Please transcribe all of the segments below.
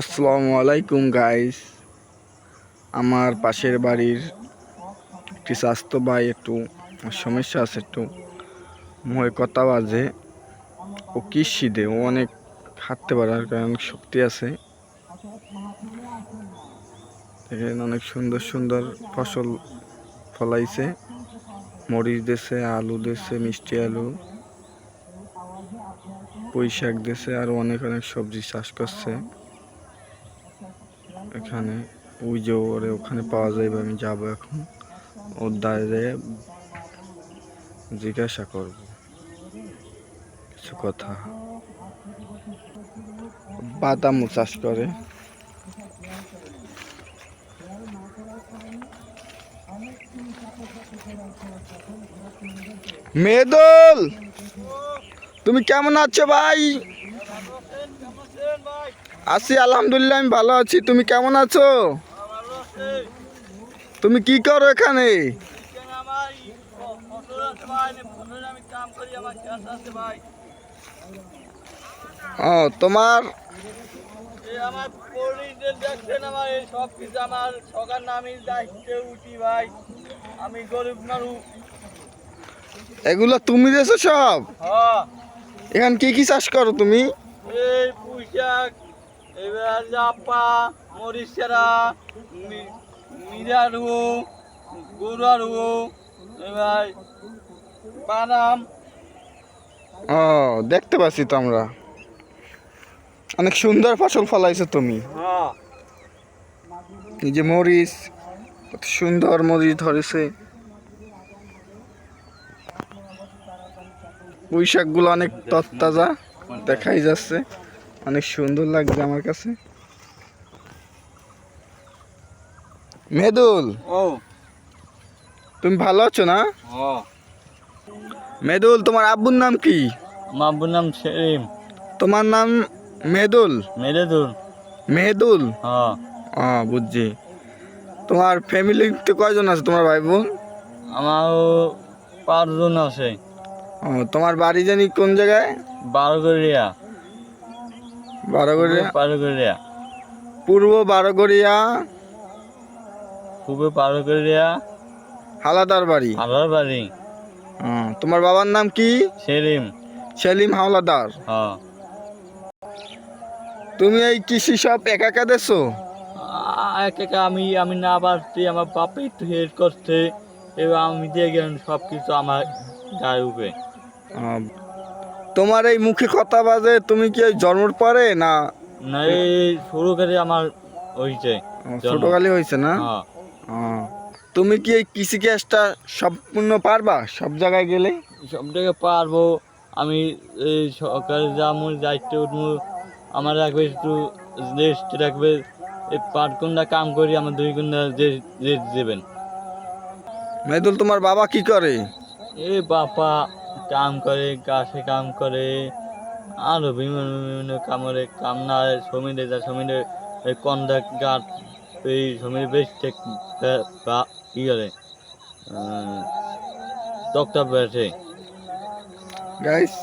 আসসালামু আলাইকুম গাইস আমার পাশের বাড়ির একটি স্বাস্থ্য ভাই একটু সমস্যা আছে একটু। মুখে কথা বাজে। ও কৃষিতে ও অনেক হাঁটতে পারে, আর শক্তি আছে। এখানে অনেক সুন্দর সুন্দর ফসল ফলাইছে। মরিচ দেছে, আলু দেছে, মিষ্টি আলু পুঁই শাক দেছে, আর অনেক অনেক সবজি চাষ করছে। এখানে ওই যে ওরে ওখানে পাওয়া যাবে, আমি যাব এখন। ওর দাঁড়িয়ে জিজ্ঞাসা করব। কিছু কথা। বাদামও চাষ করে। মেদল, তুমি কেমন আছো ভাই? আছি আলহামদুলিল্লাহ আমি ভালো আছি। তুমি কেমন আছো? তুমি কি করো এখানে? ও তোমার? আমার পরিদের দেখছেন আমার এই সব কিছু আমার সকাল নামে দায়িত্বে উঠি ভাই আমি গরিব মানুষ এগুলো তুমি দেছো সব? হ্যাঁ। এখানে কি কি চাষ করো তুমি? এই এবার জাপা মরিচেরা মিরারু গরুয়ারু এবার বাদাম। ও দেখতে পাচ্ছি তো আমরা। অনেক সুন্দর ফসল ফলাইছো তুমি। হ্যাঁ। এই যে মরিচ কত সুন্দর মরিচ ধরেছে। পুঁই শাকগুলো অনেক তত্তাজা দেখাই যাচ্ছে। অনেক সুন্দর লাগছে আমার কাছে। মেদুল ও। তুমি ভালো আছো না? মেদুল তোমার আব্বুর নাম কি? আব্বুর নাম সেলিম। তোমার নাম মেদুল? মেরে দূর মেহেদুল হ্যাঁ ও বুঝছি। তোমার ফ্যামিলিতে কয়জন আছে তোমার ভাই বোন? আমারও পাঁচজন আছে। ও তোমার বাড়ি জানি কোন জায়গায়? বারোগড়িয়া। বারোগড়িয়া। বারোগড়িয়া। পূর্ব বারোগড়িয়া। খুবই বারোগড়িয়া। হালাদার বাড়ি। আলার বাড়ি। তোমার বাবার নাম কি? সেলিম। সেলিম হাওলাদার। তুমি এই কৃষি সব একা একা দেছো এক এক আমি আমি না পারছি আমার বাপে একটু হেল্প করছে এবং আমি দিয়ে গেলাম সব কিছু আমার গায়ে উপরে তোমার এই মুখে কথা বাজে তুমি কি এই জন্মর পরে না? না এই শুরু করে আমার হয়েছে ছোটকালে হয়েছে না? হ্যাঁ। তুমি কি এই কৃষি কাজটা সম্পূর্ণ পারবা সব জায়গায় গেলে? সব থেকে পারব আমি এই সরকারে যাব দায়িত্ব উঠবো আমার রাখবে একটু রেস্ট রাখবে এই পাঁচ ঘণ্টা কাম করি আমার দুই ঘণ্টা রেস্ট দেবেন। মেদুল তোমার বাবা কি করে? এ বাপা কাম করে গাছে কাম করে আরও বিভিন্ন বিভিন্ন কামড়ে কাম না শ্রমিকে যা এই কন্ডাক্ট গাছ এই শ্রমিক বেশ কি করে ডক্টর বেড়েছে গাইস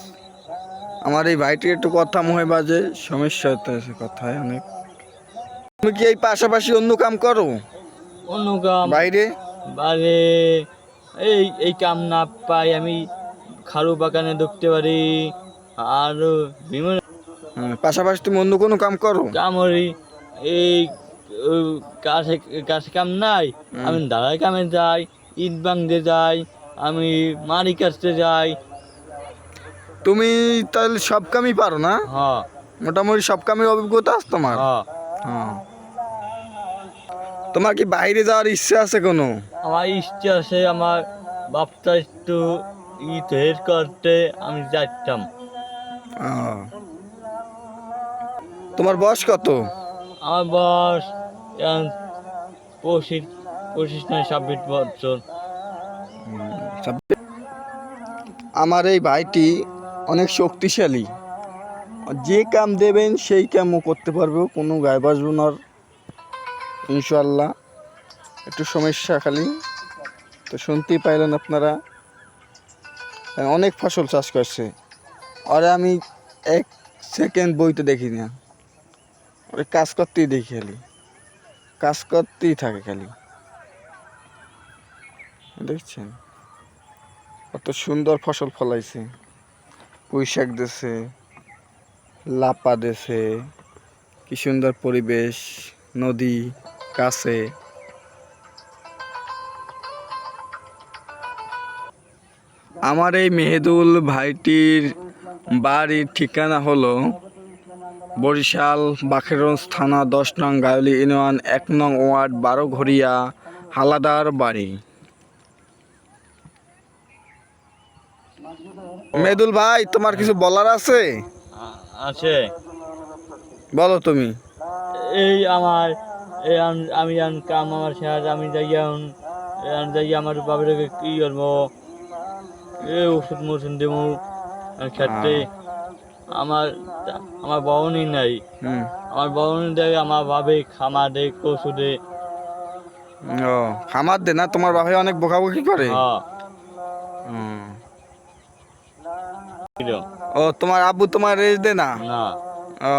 আমার এই ভাইটির একটু কথা মুহে বাজে সমস্যা হতে আছে কথায় অনেক। তুমি কি এই পাশাপাশি অন্য কাম করো? অন্য কাম? বাইরে? বারে এই এই কাম না পাই আমি খারু বাগানে ঢুকতে পারি আর বিভিন্ন হ্যাঁ, পাশাপাশি তুমি অন্য কোনো কাম করো? কামড়ি এই গাছে গাছে কাম নাই। আমি দাঁড়াই কামে যাই ইট বাংতে যাই আমি মারি কাটতে যাই। তুমি তাহলে সব কামই পারো না? হ্যাঁ। মোটামুটি সব কামের অভিজ্ঞতা আছে তোমার? হ্যাঁ। হ্যাঁ। তোমার কি বাইরে যাওয়ার ইচ্ছা আছে কোনো? আমার ইচ্ছে আছে আমার বাপটা একটু হেড করতে আমি যাইতাম। তোমার বয়স কত? আমার বয়স পঁচিশ পঁচিশ নয় ছাব্বিশ বছর। আমার এই ভাইটি অনেক শক্তিশালী। যে কাম দেবেন সেই কামও করতে পারবে। কোনো গায়ে বাসবো না ইনশাল্লাহ একটু সমস্যা খালি। তো শুনতেই পাইলেন আপনারা। অনেক ফসল চাষ করছে। আর আমি এক সেকেন্ড বইতে দেখি না ওই কাজ করতেই দেখি খালি। কাজ করতেই থাকে খালি। দেখছেন? কত সুন্দর ফসল ফলাইছে। পুঁই শাক দেছে, লাপা দেছে, কি সুন্দর পরিবেশ, নদী কাছে আমার এই মেহেদুল ভাইটির বাড়ির ঠিকানা হলো বরিশাল বাখেরগঞ্জ থানা দশ নং গায়লি ইউনিয়ন এক নং ওয়ার্ড বারো ঘড়িয়া হালাদার বাড়ি। মেহেদুল ভাই তোমার কিছু বলার আছে? আছে। বলো তুমি। এই আমার এই আমি কাম আমার শেষ আমি যাই এখন যাই আমার বাবার কি করব? এই ওষুধ মষুধ দেবো ক্ষেত্রে আমার আমার বহনই নাই। আমার বহনই দেয় আমার বাবে খামা দেয় কচু দেয়। ও খামার দে না তোমার বাবাই অনেক বকাবকি করে। হ্যাঁ। হুম। ও তোমার আব্বু তোমার রেস্ট দে না? না। ও।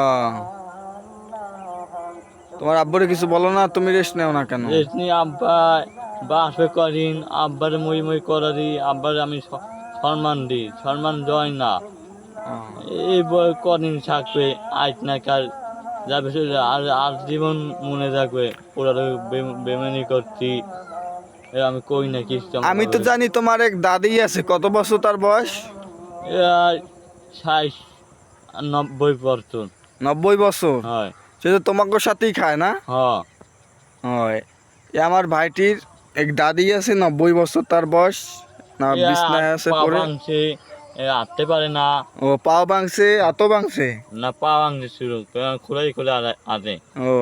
তোমার আব্বুরে কিছু বলো না তুমি রেস্ট নেও না কেন? রেশনি আব্বা বাসবে করিন আব্বার মই মই করারি আব্বার আমি সম্মান দিই সম্মান দেয় না। এই বই কদিন থাকবে আজ না কাল যাবে আর আর জীবন মনে থাকবে ওরা বেমানি করছি। আমি কই না কিছু আমি তো জানি তোমার এক দাদি আছে কত বছর তার বয়স? ষাট নব্বই পর্যন্ত নব্বই বছর? হয়। সে তো তোমাকে সাথেই খায় না? হ্যাঁ। হয় আমার ভাইটির এক দাদি আছে নব্বই বছর তার বয়স। না বিছনায় আছে পা পরে ভাঙছে হাঁটতে পারে না। ও পাও ভাঙছে আতো ভাঙছে? না পা ভাঙছে শুরু খোলাই খোলে আতে ও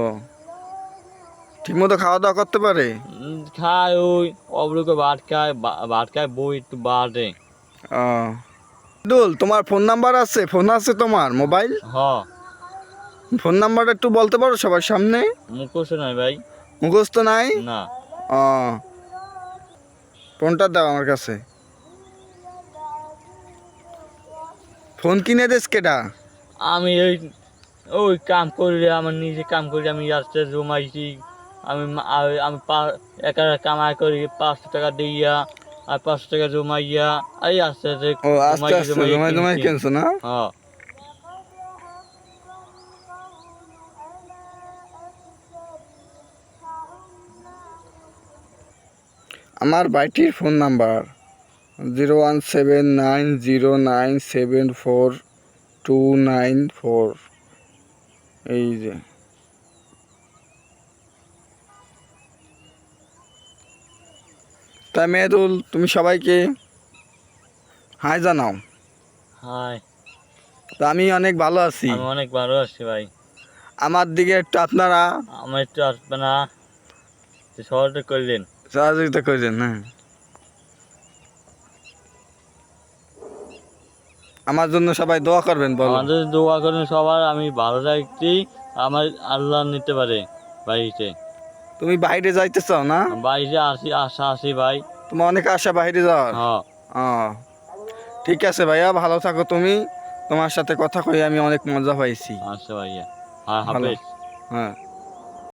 ঠিক মতো খাওয়া দাওয়া করতে পারে? খায় ওই অবরুকে ভাত খায় ভাত খায় বই একটু বাড়ে ও। দুল তোমার ফোন নাম্বার আছে? ফোন আছে তোমার মোবাইল? হ। ফোন নাম্বারটা একটু বলতে পারো সবার সামনে? মুখোশ নাই ভাই। মুখস্থ নাই? না। ও। ফোনটা দাও আমার কাছে। ফোন কিনে দেস কেডা? আমি ওই ওই কাম করলে আমার নিজে কাম করি আমি আস্তে জমাইছি আমি আমি একা কামাই করি পাঁচশো টাকা দিয়া আর পাঁচশো টাকা জমাইয়া এই আস্তে আস্তে ও আস্তে আস্তে জমাই জমাই। কিনছো না? হ্যাঁ। আমার বাইটির phone number zero one seven nine zero nine seven four two nine four এই যে। তা মেহেদুল তুমি সবাইকে হাই জানাও। হাই তা আমি অনেক ভালো আছি। আমি অনেক ভালো আছি ভাই। আমার দিকে একটু আপনারা আমার একটু আসবে না শহরটা করলেন। সহযোগিতা করছেন হ্যাঁ। আমার জন্য সবাই দোয়া করবেন বলো। আমাদের দোয়া করেন সবার আমি ভালো থাকছি আমার আল্লাহ নিতে পারে বাড়িতে তুমি বাইরে যাইতে চাও না? বাইরে আসি আশা আসি ভাই। তোমার অনেক আশা বাইরে যাওয়ার? হ্যাঁ। ঠিক আছে ভাইয়া ভালো থাকো তুমি। তোমার সাথে কথা কই আমি অনেক মজা পাইছি। আচ্ছা ভাইয়া হ্যাঁ হ্যাঁ।